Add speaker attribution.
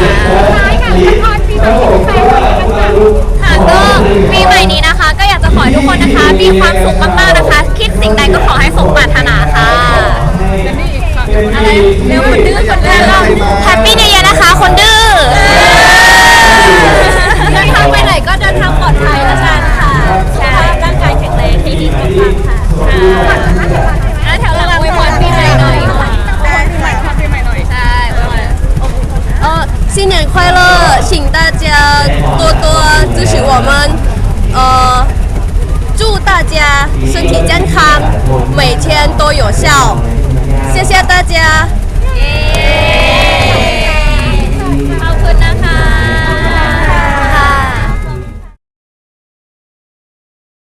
Speaker 1: เลย
Speaker 2: Asian Cup 每